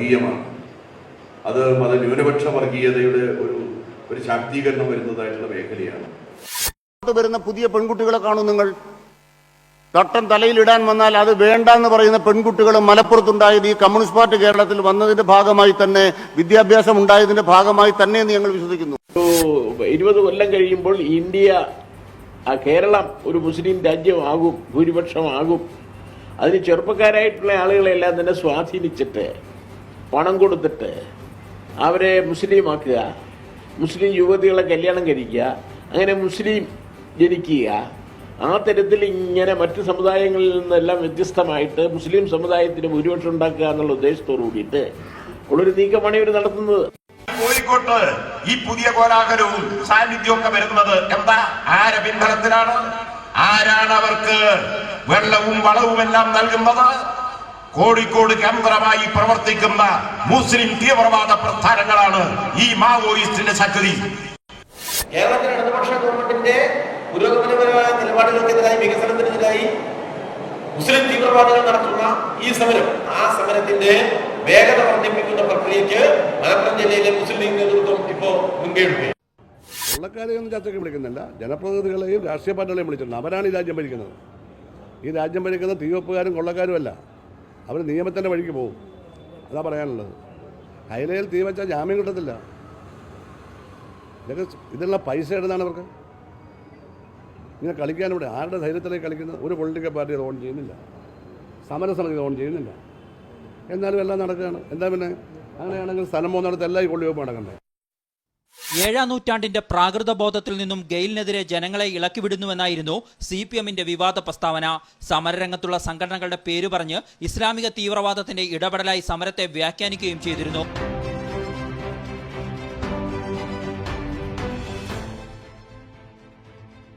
വർഗീയമാണ്. അത് മത ന്യൂനപക്ഷ വർഗീയതയുടെ ഒരു ഒരു ശാക്തീകരണം വരുന്നതായിട്ടുള്ള മേഖലയാണ്. വരുന്ന പുതിയ പെൺകുട്ടികളെ കാണും നിങ്ങൾ. തട്ടം തലയിലിടാൻ വന്നാൽ അത് വേണ്ട എന്ന് പറയുന്ന പെൺകുട്ടികൾ മലപ്പുറത്തുണ്ടായത് ഈ കമ്മ്യൂണിസ്റ്റ് പാർട്ടി കേരളത്തിൽ വന്നതിന്റെ ഭാഗമായി തന്നെ വിദ്യാഭ്യാസം ഉണ്ടായതിന്റെ ഭാഗമായി തന്നെ എന്ന് ഞങ്ങൾ വിശ്വസിക്കുന്നു. ഇരുപത് കൊല്ലം കഴിയുമ്പോൾ ഇന്ത്യ കേരളം ഒരു മുസ്ലിം രാജ്യമാകും ഭൂരിപക്ഷമാകും. അതിന് ചെറുപ്പക്കാരായിട്ടുള്ള ആളുകളെല്ലാം തന്നെ സ്വാധീനിച്ചിട്ട് പണം കൊടുത്തിട്ട് അവരെ മുസ്ലിമാക്കുക മുസ്ലിം യുവതികളെ കല്യാണം കഴിക്കുക അങ്ങനെ മുസ്ലിം ജനിക്കുക. ആ തരത്തിൽ ഇങ്ങനെ മറ്റ് സമുദായങ്ങളിൽ നിന്നെല്ലാം വ്യത്യസ്തമായിട്ട് മുസ്ലിം സമുദായത്തിന് ഭൂരിപക്ഷം ഉണ്ടാക്കുക എന്നുള്ള ഉദ്ദേശത്തോടു കൂടിയിട്ട് ഉള്ളൊരു നീക്കമാണ് ഇവർ നടത്തുന്നത്. കോഴിക്കോട്ട് ഈ പുതിയ കോലാഹലവും സാന്നിധ്യവും ഒക്കെ വരുന്നത് എന്താ? ആര പിൻബലത്തിലാണ്? ആരാണ് അവർക്ക് വെള്ളവും വളവും എല്ലാം നൽകുന്നത്? കോഴിക്കോട് കേന്ദ്രമായി പ്രവർത്തിക്കുന്ന മുസ്ലിം തീവ്രവാദ പ്രസ്ഥാനങ്ങളാണ് ഈ മാവോയിസ്റ്റിന്റെ ശക്തി. കേരളത്തിലെ ഇടതുപക്ഷ ഗവൺമെന്റിന്റെ പുരോഗമനപരമായ നിലപാടുകൾക്കെതിരായി വികസനത്തിനെതിരായി മുസ്ലിം തീവ്രവാദികൾ നടത്തുന്ന ഈ സമരം ആ സമരത്തിന്റെ വേഗത വർദ്ധിപ്പിക്കുന്ന പ്രക്രിയക്ക് മലപ്പുറം ജില്ലയിലെ മുസ്ലിം ലീഗ് നേതൃത്വം ഇപ്പോ മുൻകൈയെടുക്കും കൊള്ളക്കാരെയൊന്നും ചർച്ചയ്ക്ക് വിളിക്കുന്നില്ല. ജനപ്രതിനിധികളെയും രാഷ്ട്രീയ പാർട്ടികളെയും വിളിച്ചിട്ടുണ്ട്. അവരാണ് ഈ രാജ്യം ഭരിക്കുന്നത്. ഈ രാജ്യം ഭരിക്കുന്ന തീവപ്പുകാരും കൊള്ളക്കാരും അല്ല അവർ നിയമത്തിന്റെ വഴിക്ക് പോകും. അതാ പറയാനുള്ളത്. ഹൈലയിൽ തീ വെച്ചാൽ ജാമ്യം കിട്ടത്തില്ല. ഇതൊക്കെ ഇതിനുള്ള പൈസ ഇടുന്നതാണ് അവർക്ക് ഇങ്ങനെ കളിക്കാനിവിടെ ആരുടെ ധൈര്യത്തിലേക്ക് കളിക്കുന്നത്? ഒരു പൊളിറ്റിക്കൽ പാർട്ടി അത് ഓൺ ചെയ്യുന്നില്ല. സമരസമിതി ഓൺ ചെയ്യുന്നില്ല. എന്നാലും എല്ലാം നടക്കുകയാണ്. എന്താ പിന്നെ? അങ്ങനെയാണെങ്കിൽ സ്ഥലം പോകുന്നിടത്ത് എല്ലാം ഈ കൊള്ളിവെപ്പ് നടക്കണ്ടേ? ഏഴാം നൂറ്റാണ്ടിന്റെ പ്രാകൃത ബോധത്തിൽ നിന്നും ഗെയിലിനെതിരെ ജനങ്ങളെ ഇളക്കിവിടുന്നുവെന്നായിരുന്നു സി പി എമ്മിന്റെ വിവാദ പ്രസ്താവന. സമരരംഗത്തുള്ള സംഘടനകളുടെ പേര് പറഞ്ഞ് ഇസ്ലാമിക തീവ്രവാദത്തിന്റെ ഇടപെടലായി സമരത്തെ വ്യാഖ്യാനിക്കുകയും ചെയ്തിരുന്നു.